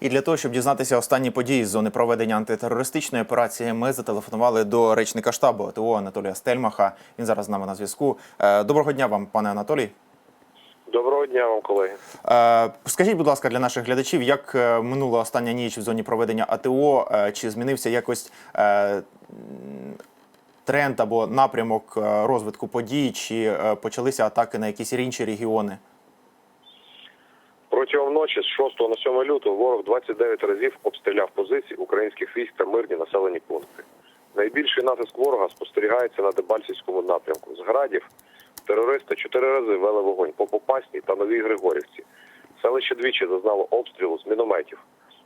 І для того, щоб дізнатися останні події з зони проведення антитерористичної операції, ми зателефонували до речника штабу АТО Анатолія Стельмаха. Він зараз з нами на зв'язку. Е, Доброго дня вам, пане Анатолій. Доброго дня вам, колеги. Е, Скажіть, будь ласка, для наших глядачів, як е, минула остання ніч в зоні проведення АТО? Чи змінився якось тренд або напрямок розвитку подій, чи почалися атаки на якісь інші регіони? Протягом ночі з 6 на 7 лютого ворог 29 разів обстріляв позиції українських військ та мирні населені пункти. Найбільший натиск ворога спостерігається на Дебальцівському напрямку. З градів терористи чотири рази вели вогонь по Попасній та Новій Григорівці. Селище двічі зазнало обстрілу з мінометів.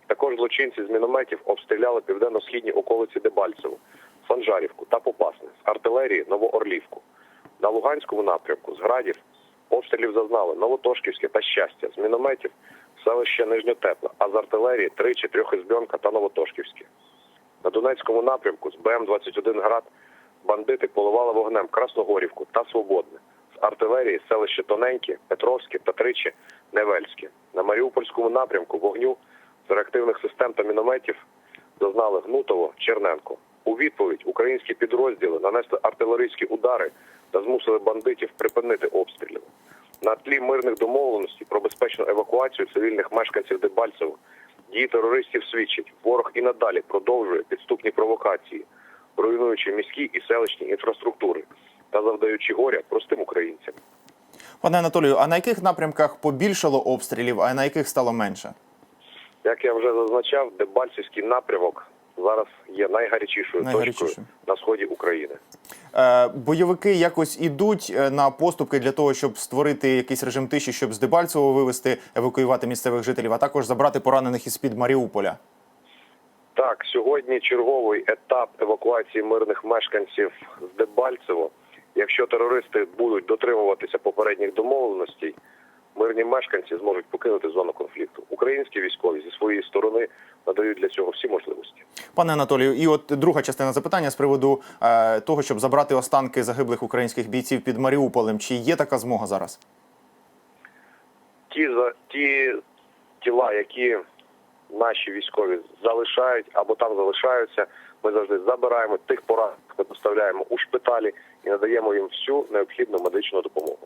Також злочинці з мінометів обстріляли південно-східні околиці Дебальцеву, Санжарівку та Попасне, з артилерії Новоорлівку. На Луганському напрямку з градів обстрілів зазнали Новотошківське та Щастя, з мінометів селище Нижньотепле, а з артилерії тричі трьохізбьонка та Новотошківське. На Донецькому напрямку з БМ-21 «Град» бандити поливали вогнем Красногорівку та Свободне. З артилерії селище Тоненьке, Петровське та тричі Невельське. На Маріупольському напрямку вогню з реактивних систем та мінометів зазнали Гнутово, Черненко. У відповідь українські підрозділи нанесли артилерійські удари та змусили бандитів припинити обстріли. На тлі мирних домовленостей про безпечну евакуацію цивільних мешканців Дебальцево дії терористів свідчать, ворог і надалі продовжує підступні провокації, руйнуючи міські і селищні інфраструктури та завдаючи горя простим українцям. Пане Анатолію, а на яких напрямках побільшало обстрілів, а на яких стало менше? Як я вже зазначав, Дебальцівський напрямок зараз є найгарячішою Найгарячішим. точкою на сході України. Е, бойовики якось ідуть е, на поступки для того, щоб створити якийсь режим тиші, щоб з Дебальцево вивести, евакуювати місцевих жителів, а також забрати поранених із під Маріуполя. Так, сьогодні черговий етап евакуації мирних мешканців з Дебальцево. Якщо терористи будуть дотримуватися попередніх домовленостей, мирні мешканці зможуть покинути зону конфлікту. Українські військові зі своєї сторони надають для цього всі можливості. Пане Анатолію, і от друга частина запитання з приводу е, того, щоб забрати останки загиблих українських бійців під Маріуполем. Чи є така змога зараз? Ті за ті тіла, які наші військові залишають або там залишаються, ми завжди забираємо тих поранених, ми доставляємо у шпиталі і надаємо їм всю необхідну медичну допомогу.